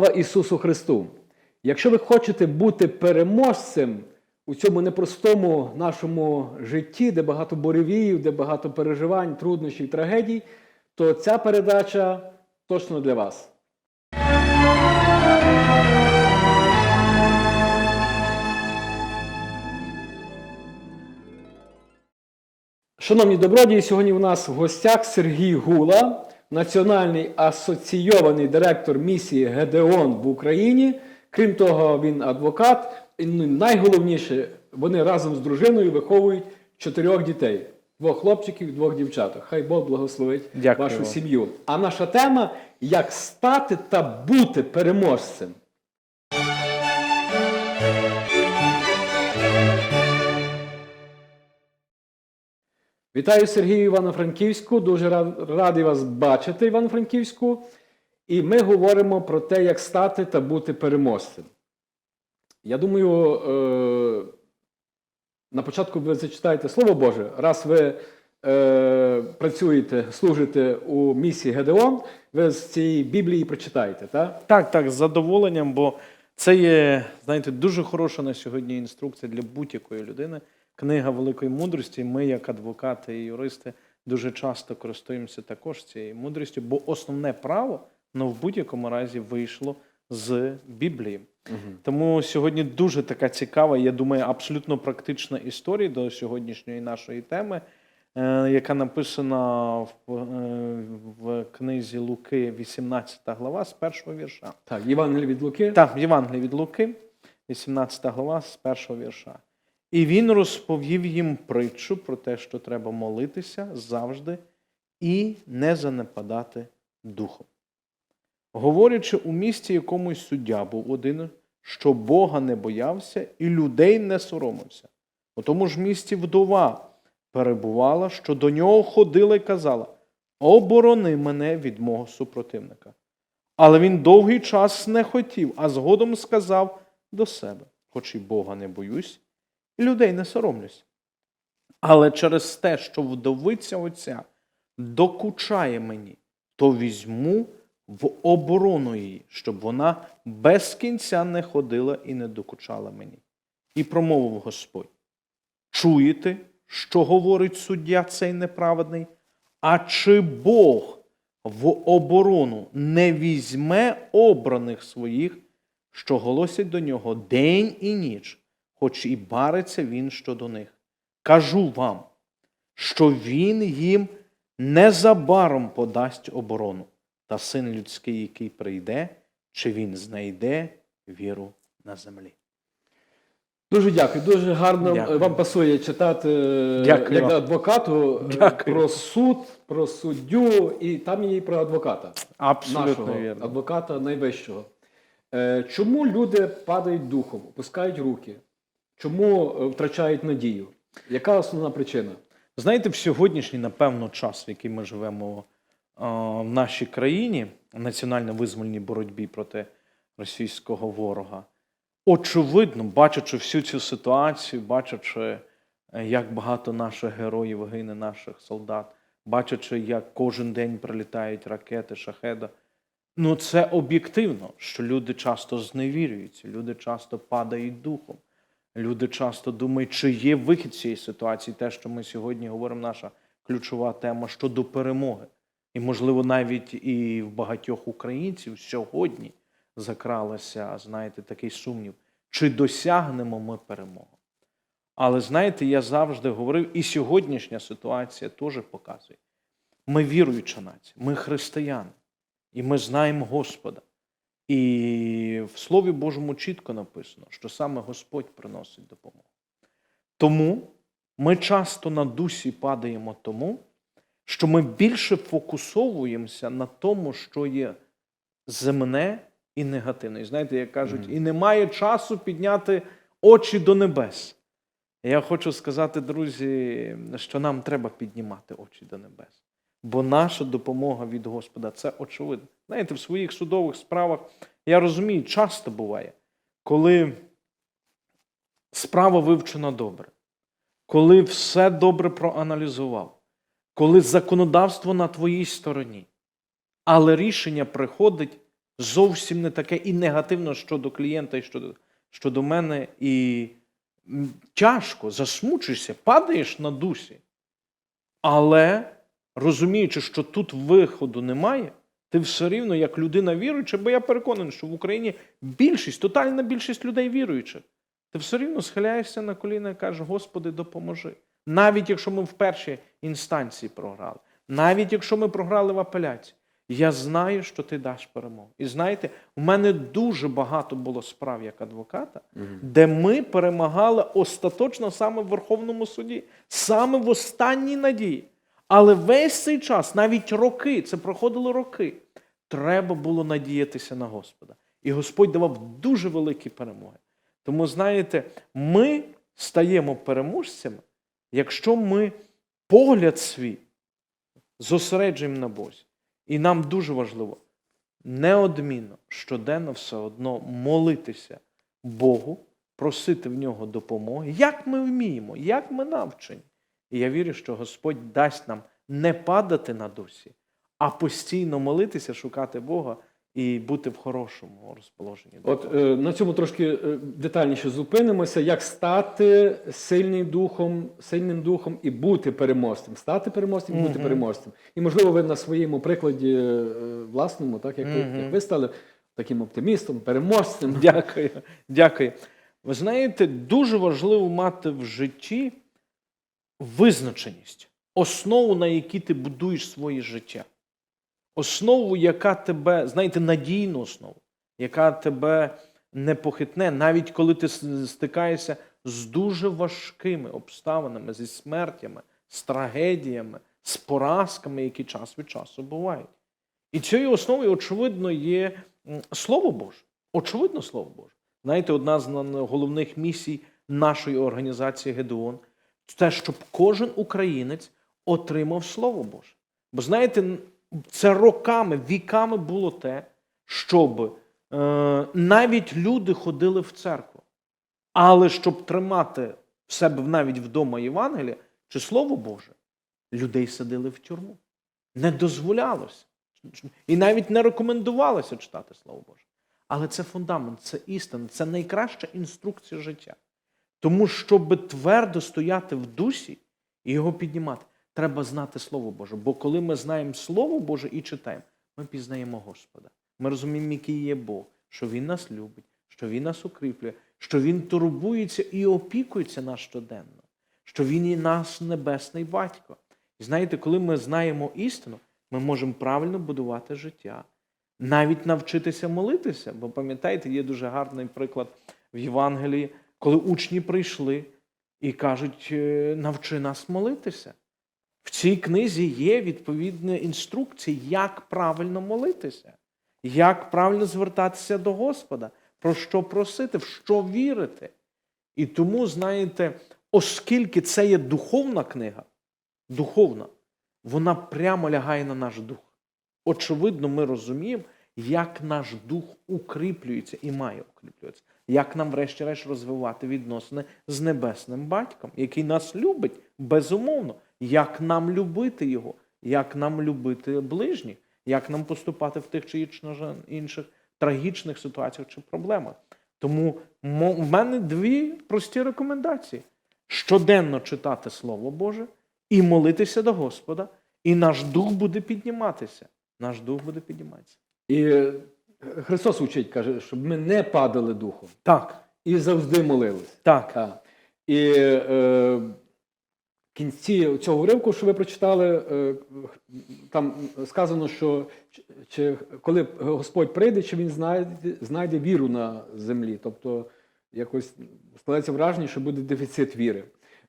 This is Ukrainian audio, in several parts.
Слава Ісусу Христу! Якщо ви хочете бути переможцем у цьому непростому нашому житті, де багато буревіїв, де багато переживань, труднощів, трагедій, то ця передача точно для вас. Шановні добродії, сьогодні у нас в гостях Сергій Гула, національний асоційований директор місії Гедеон в Україні. Крім того, він адвокат. І ну, найголовніше, вони разом з дружиною виховують чотирьох дітей: двох хлопчиків двох дівчаток. Хай Бог благословить Дякую вашу сім'ю. А наша тема як стати та бути переможцем. Вітаю Сергію Івано-Франківську. Дуже ра- радий вас бачити, Івано-Франківську. І ми говоримо про те, як стати та бути переможцем. Я думаю, е, на початку ви зачитаєте Слово Боже, раз ви е, працюєте, служите у місії Гедеон, ви з цієї Біблії прочитаєте, так? Так, так, з задоволенням, бо це є, знаєте, дуже хороша на сьогодні інструкція для будь-якої людини. Книга великої мудрості. Ми, як адвокати і юристи, дуже часто користуємося також цією мудрістю, бо основне право ну, в будь-якому разі вийшло з Біблії. Тому сьогодні дуже така цікава, я думаю, абсолютно практична історія до сьогоднішньої нашої теми, е, яка написана в, е, в книзі Луки, 18 глава, з першого вірша. Так, Євангелій від Луки. Так, в Євангелії від Луки, 18 глава, з першого вірша. І він розповів їм притчу про те, що треба молитися завжди і не занепадати духом. Говорячи у місті якомусь суддя був один, що Бога не боявся і людей не соромився. У тому ж місті вдова перебувала, що до нього ходила і казала: Оборони мене від мого супротивника. Але він довгий час не хотів, а згодом сказав до себе: хоч і Бога не боюсь, людей не соромлюсь. Але через те, що вдовиця оця докучає мені, то візьму в оборону її, щоб вона без кінця не ходила і не докучала мені. І промовив Господь: Чуєте, що говорить суддя цей неправедний? А чи Бог в оборону не візьме обраних своїх, що голосять до нього день і ніч, хоч і бариться він щодо них? Кажу вам, що він їм незабаром подасть оборону, та син людський, який прийде, чи він знайде віру на землі. Дуже дякую. Дуже гарно Дякую. вам пасує читати е, Дякую як вам. адвокату е, Дякую. про суд, про суддю, і там є і про адвоката. Абсолютно нашого вірно. адвоката найвищого. Е, Чому люди падають духом, опускають руки? Чому е, втрачають надію? Яка основна причина? Знаєте, в сьогоднішній, напевно, час, в який ми живемо в нашій країні, національно-визвольній боротьбі проти російського ворога, очевидно, бачачи всю цю ситуацію, бачачи, е, як багато наших героїв гине, наших солдат, бачачи, як кожен день прилітають ракети, шахеда, ну це об'єктивно, що люди часто зневірюються, люди часто падають духом. Люди часто думають, чи є вихід цієї ситуації, те, що ми сьогодні говоримо, наша ключова тема щодо перемоги. І, можливо, навіть і в багатьох українців сьогодні закралося, знаєте, такий сумнів, чи досягнемо ми перемогу. Але знаєте, я завжди говорив, і сьогоднішня ситуація теж показує. Ми віруюча нація, ми християни, і ми знаємо Господа. І в Слові Божому чітко написано, що саме Господь приносить допомогу. Тому ми часто на дусі падаємо тому, що ми більше фокусовуємося на тому, що є земне і негативне. І знаєте, як кажуть, і немає часу підняти очі до небес. Я хочу сказати, друзі, що нам треба піднімати очі до небес. Бо наша допомога від Господа це очевидно. Знаєте, в своїх судових справах я розумію, часто буває, коли справа вивчена добре, коли все добре проаналізував, коли законодавство на твоїй стороні, але рішення приходить зовсім не таке і негативно щодо клієнта, і щодо, щодо мене. І тяжко, засмучишся, падаєш на дусі. Але розуміючи, що тут виходу немає, ти все рівно, як людина віруюча, бо я переконаний, що в Україні більшість, тотальна більшість людей віруючих, ти все рівно схиляєшся на коліна і кажеш, Господи, допоможи. Навіть якщо ми в першій інстанції програли, навіть якщо ми програли в апеляції, я знаю, що ти даш перемогу. І знаєте, у мене дуже багато було справ як адвоката, де ми перемагали остаточно саме в Верховному суді, саме в останній надії. Але весь цей час, навіть роки, це проходило роки, треба було надіятися на Господа. І Господь давав дуже великі перемоги. Тому, знаєте, ми стаємо переможцями, якщо ми погляд свій зосереджуємо на Бозі. І нам дуже важливо неодмінно щоденно все одно молитися Богу, просити в нього допомоги, як ми вміємо, як ми навчені. І я вірю, що Господь дасть нам не падати на дусі, а постійно молитися, шукати Бога і бути в хорошому розположенні. От е, на цьому трошки е, детальніше зупинимося, як стати сильним духом, сильним духом і бути переможцем. Стати переможцем і бути Мгм. переможцем. І можливо, ви на своєму прикладі е, власному, так як, ви, Мгм. як ви стали таким оптимістом, переможцем. Дякую. Дякую. Ви знаєте, дуже важливо мати в житті визначеність, основу, на якій ти будуєш своє життя. Основу, яка тебе, знаєте, надійну основу, яка тебе не похитне, навіть коли ти стикаєшся з дуже важкими обставинами, зі смертями, з трагедіями, з поразками, які час від часу бувають. І цією основою, очевидно, є Слово Боже. Очевидно, Слово Боже. Знаєте, одна з головних місій нашої організації Гедеон те, щоб кожен українець отримав Слово Боже. Бо знаєте, це роками, віками було те, щоб е, навіть люди ходили в церкву. Але щоб тримати в себе навіть вдома Євангелія чи Слово Боже, людей садили в тюрму. Не дозволялося. І навіть не рекомендувалося читати Слово Боже. Але це фундамент, це істина, це найкраща інструкція життя. Тому, щоб твердо стояти в дусі і його піднімати, треба знати Слово Боже. Бо коли ми знаємо Слово Боже і читаємо, ми пізнаємо Господа. Ми розуміємо, який є Бог, що Він нас любить, що Він нас укріплює, що Він турбується і опікується нас щоденно, що Він і наш небесний батько. І знаєте, коли ми знаємо істину, ми можемо правильно будувати життя, навіть навчитися молитися. Бо пам'ятаєте, є дуже гарний приклад в Євангелії, коли учні прийшли і кажуть, «Е, навчи нас молитися. В цій книзі є відповідні інструкції, як правильно молитися, як правильно звертатися до Господа, про що просити, в що вірити. І тому, знаєте, оскільки це є духовна книга, духовна, вона прямо лягає на наш дух. Очевидно, ми розуміємо, як наш дух укріплюється і має укріплюватися, як нам, врешті-решт, розвивати відносини з небесним батьком, який нас любить безумовно, як нам любити його, як нам любити ближніх, як нам поступати в тих чи інших трагічних ситуаціях чи проблемах. Тому в мене дві прості рекомендації: щоденно читати Слово Боже і молитися до Господа, і наш дух буде підніматися. Наш дух буде підніматися. І Христос учить, каже, щоб ми не падали духом Так, і завжди молились. так. Так. І е, в кінці цього уривку, що ви прочитали, е, там сказано, що чи, коли Господь прийде, чи він знайде, знайде віру на землі. Тобто якось складається враження, що буде дефіцит віри.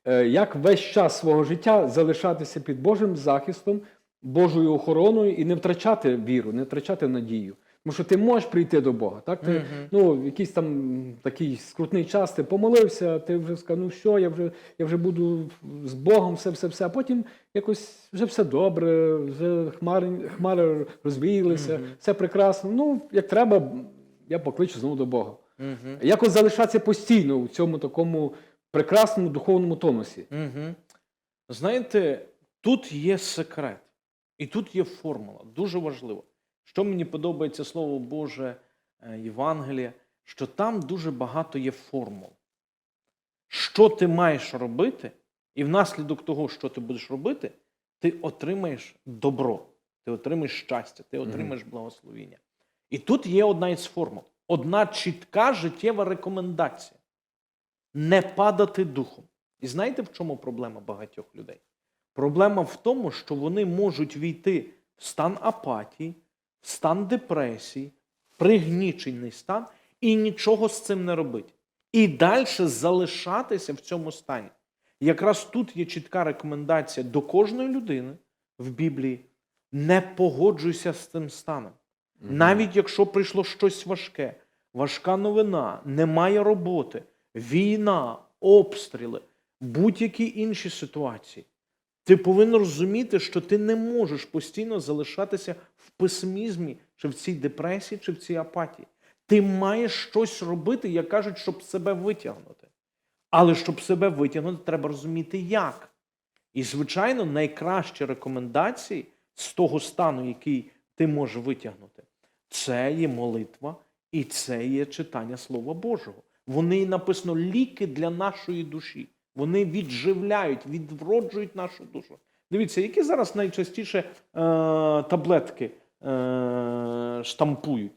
Е, як весь час свого життя залишатися під Божим захистом, Божою охороною і не втрачати віру, не втрачати надію. Тому що ти можеш прийти до Бога. Так? Ти, Мгм. ну, в якийсь там такий скрутний час ти помолився, ти вже сказав, ну що, я вже, я вже буду з Богом, все, все, все. А потім якось вже все добре, вже хмари, хмари розвіялися, Мгм. все прекрасно. Ну, як треба, я покличу знову до Бога. Угу. Як от залишатися постійно у цьому такому прекрасному духовному тонусі? Угу. Знаєте, тут є секрет, і тут є формула, дуже важливо. Що мені подобається Слово Боже е, Євангелія, що там дуже багато є формул. Що ти маєш робити, і внаслідок того, що ти будеш робити, ти отримаєш добро, ти отримаєш щастя, ти отримаєш благословіння. І тут є одна із формул, одна чітка життєва рекомендація не падати духом. І знаєте, в чому проблема багатьох людей? Проблема в тому, що вони можуть війти в стан апатії, стан депресії, пригнічений стан і нічого з цим не робити. І далі залишатися в цьому стані. Якраз тут є чітка рекомендація до кожної людини в Біблії: не погоджуйся з цим станом. Навіть якщо прийшло щось важке, важка новина, немає роботи, війна, обстріли, будь-які інші ситуації. Ти повинен розуміти, що ти не можеш постійно залишатися в песимізмі, чи в цій депресії, чи в цій апатії. Ти маєш щось робити, як кажуть, щоб себе витягнути. Але щоб себе витягнути, треба розуміти, як. І, звичайно, найкращі рекомендації з того стану, який ти можеш витягнути, це є молитва і це є читання Слова Божого. Вони написано ліки для нашої душі. Вони відживляють, відвроджують нашу душу. Дивіться, які зараз найчастіше е, таблетки е, штампують,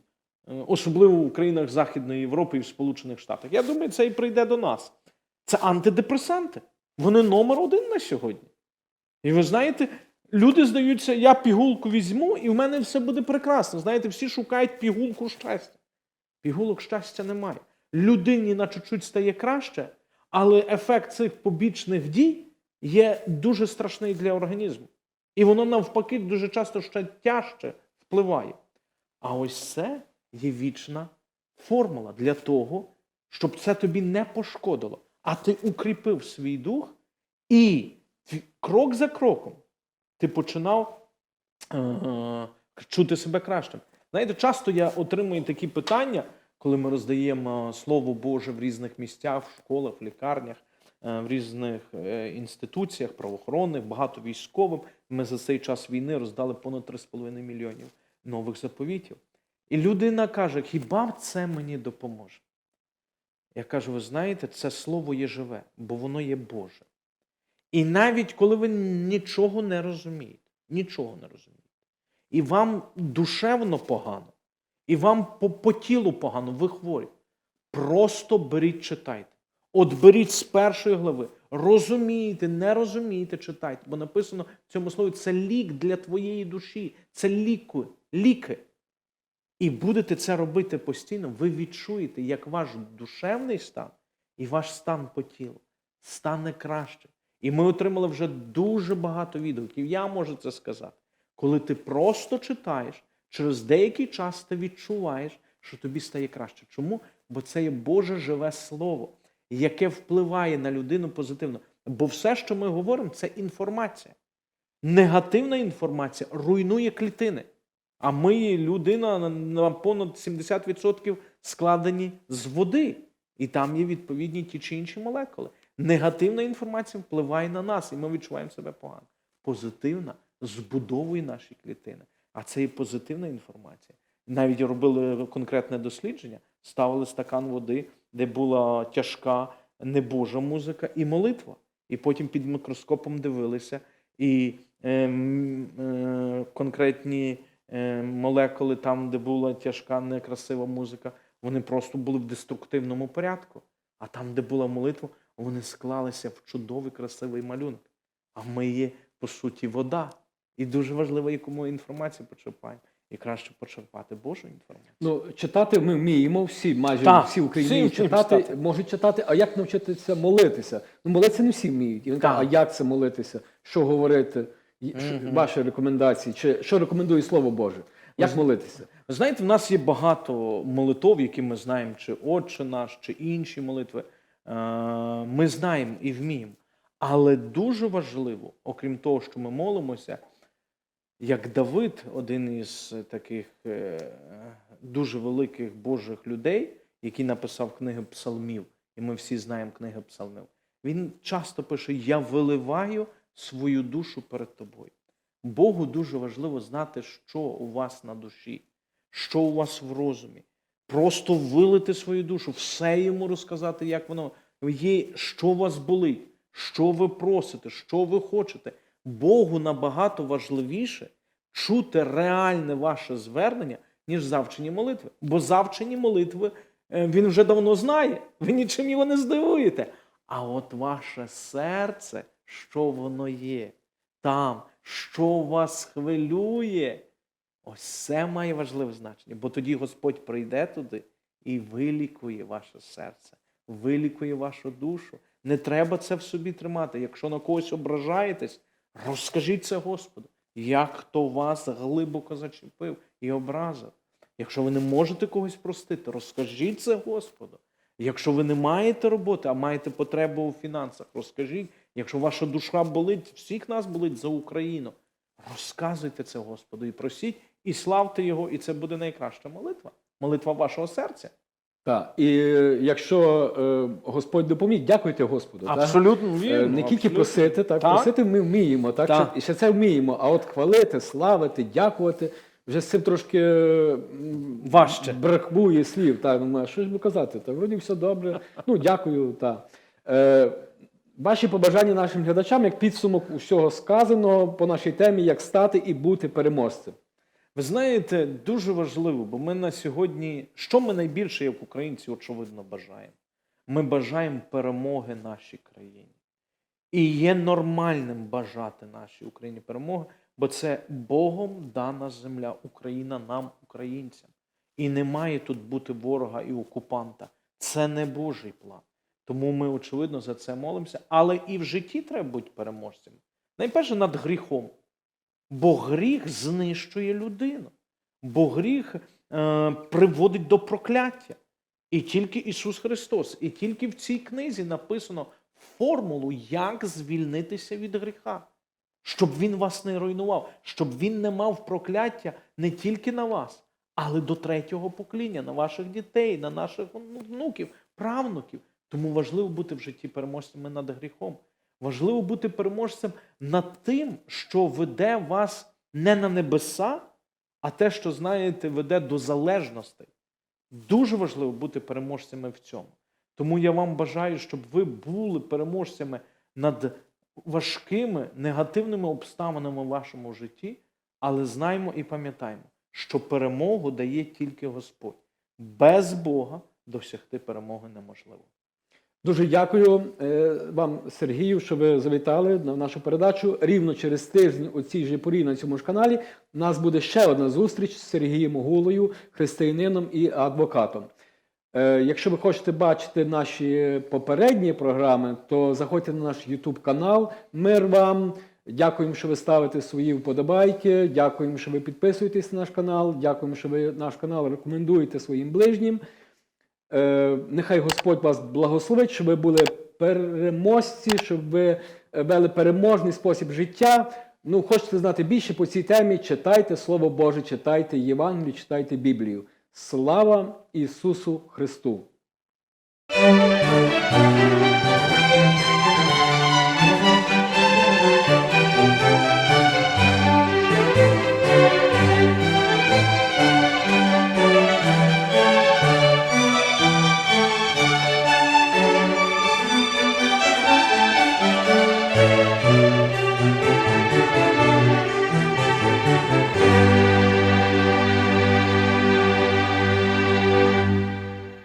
Е, особливо в країнах Західної Європи і в Сполучених Штатах. Я думаю, це і прийде до нас. Це антидепресанти. Вони номер один на сьогодні. І ви знаєте, люди здаються, я пігулку візьму, і в мене все буде прекрасно. Знаєте, всі шукають пігулку щастя. Пігулок щастя немає. Людині на чуть-чуть стає краще, але ефект цих побічних дій є дуже страшний для організму. І воно навпаки дуже часто ще тяжче впливає. А ось це є вічна формула для того, щоб це тобі не пошкодило, а ти укріпив свій дух і крок за кроком ти починав е, чути себе кращим. Знаєте, часто я отримую такі питання, коли ми роздаємо Слово Боже в різних місцях, в школах, в лікарнях, е, в різних е, інституціях правоохоронних, багато військовим. Ми за цей час війни роздали понад 3,5 мільйонів нових заповітів. І людина каже: хіба це мені допоможе? Я кажу: ви знаєте, це слово є живе, бо воно є Боже. І навіть коли ви нічого не розумієте, нічого не розумієте, і вам душевно погано, і вам по, по тілу погано, ви хворі, просто беріть, читайте. От беріть з першої глави, розумієте, не розумієте, читайте, бо написано в цьому слові це лік для твоєї душі, це ліки, ліки. І будете це робити постійно, ви відчуєте, як ваш душевний стан і ваш стан по тілу стане краще. І ми отримали вже дуже багато відгуків. Я можу це сказати. Коли ти просто читаєш, через деякий час ти відчуваєш, що тобі стає краще. Чому? Бо це є Боже живе Слово, яке впливає на людину позитивно. Бо все, що ми говоримо, це інформація. Негативна інформація руйнує клітини. А ми, людина, на- на понад 70% складені з води. І там є відповідні ті чи інші молекули. Негативна інформація впливає на нас, і ми відчуваємо себе погано. Позитивна збудовує наші клітини. А це і позитивна інформація. Навіть робили конкретне дослідження, ставили стакан води, де була тяжка небожа музика і молитва. І потім під мікроскопом дивилися, і ем, е, конкретні е, молекули, там, де була тяжка, некрасива музика, вони просто були в деструктивному порядку. А там, де була молитва, вони склалися в чудовий красивий малюнок. А ми є, по суті, вода. І дуже важливо, яку ми інформацію почерпаємо. І краще почерпати Божу інформацію. Ну, читати ми вміємо, всі, майже Так, всі українці читати, читати. можуть читати, а як навчитися молитися? Ну, молитися не всі вміють. І він каже, а як це молитися? Що говорити? Що- Мгм. Ваші рекомендації? Чи що рекомендує Слово Боже? Як Ви- молитися? Ви знаєте, в нас є багато молитов, які ми знаємо, чи Отче наш, чи інші молитви. Е, Ми знаємо і вміємо. Але дуже важливо, окрім того, що ми молимося, як Давид, один із таких е, дуже великих Божих людей, який написав книги псалмів, і ми всі знаємо книги псалмів, він часто пише: Я виливаю свою душу перед тобою. Богу дуже важливо знати, що у вас на душі, що у вас в розумі. Просто вилити свою душу, все йому розказати, як воно є, що вас болить, що ви просите, що ви хочете. Богу набагато важливіше чути реальне ваше звернення, ніж завчені молитви. Бо завчені молитви е, він вже давно знає, ви нічим його не здивуєте. А от ваше серце, що воно є, там, що вас хвилює, ось це має важливе значення. Бо тоді Господь прийде туди і вилікує ваше серце, вилікує вашу душу. Не треба це в собі тримати. Якщо на когось ображаєтесь, розкажіть це Господу, як хто вас глибоко зачепив і образив. Якщо ви не можете когось простити, розкажіть це Господу. Якщо ви не маєте роботи, а маєте потребу у фінансах, розкажіть. Якщо ваша душа болить, всіх нас болить за Україну, розказуйте це Господу і просіть, і славте Його, і це буде найкраща молитва. Молитва вашого серця. Так. І якщо е, Господь допоміг, дякуйте Господу. Абсолютно Е, вірно. Не тільки абсолютно. просити, так, Так. просити ми вміємо, так, Так. І ще це вміємо. А от хвалити, славити, дякувати, вже з цим трошки Важче. бракує слів. Так, ну, що ж би казати? Та вроді все добре. Ну, дякую. Так. Е, ваші побажання нашим глядачам як підсумок усього сказаного по нашій темі, як стати і бути переможцем. Ви знаєте, дуже важливо, бо ми на сьогодні, що ми найбільше, як українці, очевидно, бажаємо? Ми бажаємо перемоги нашій країні. І є нормальним бажати нашій Україні перемоги, бо це Богом дана земля, Україна нам, українцям. І не має тут бути ворога і окупанта. Це не Божий план. Тому ми, очевидно, за це молимося. Але і в житті треба бути переможцями. Найперше над гріхом. Бо гріх знищує людину, бо гріх е, приводить до прокляття. І тільки Ісус Христос, і тільки в цій книзі написано формулу, як звільнитися від гріха, щоб він вас не руйнував, щоб він не мав прокляття не тільки на вас, але до третього покоління, на ваших дітей, на наших внуків, правнуків. Тому важливо бути в житті переможцями над гріхом. Важливо бути переможцем над тим, що веде вас не на небеса, а те, що, знаєте, веде до залежностей. Дуже важливо бути переможцями в цьому. Тому я вам бажаю, щоб ви були переможцями над важкими негативними обставинами в вашому житті, але знаймо і пам'ятаємо, що перемогу дає тільки Господь. Без Бога досягти перемоги неможливо. Дуже дякую е, вам, Сергію, що ви завітали на нашу передачу. Рівно через тиждень у цій же порі на цьому ж каналі у нас буде ще одна зустріч з Сергієм Гулою, християнином і адвокатом. Е, Якщо ви хочете бачити наші попередні програми, то заходьте на наш YouTube канал. Мир вам. Дякуємо, що ви ставите свої вподобайки. Дякуємо, що ви підписуєтесь на наш канал. Дякуємо, що ви наш канал рекомендуєте своїм ближнім. Е, Нехай Господь вас благословить, щоб ви були переможці, щоб ви е, вели переможний спосіб життя. Ну, хочете знати більше по цій темі, читайте Слово Боже, читайте Євангелію, читайте Біблію. Слава Ісусу Христу!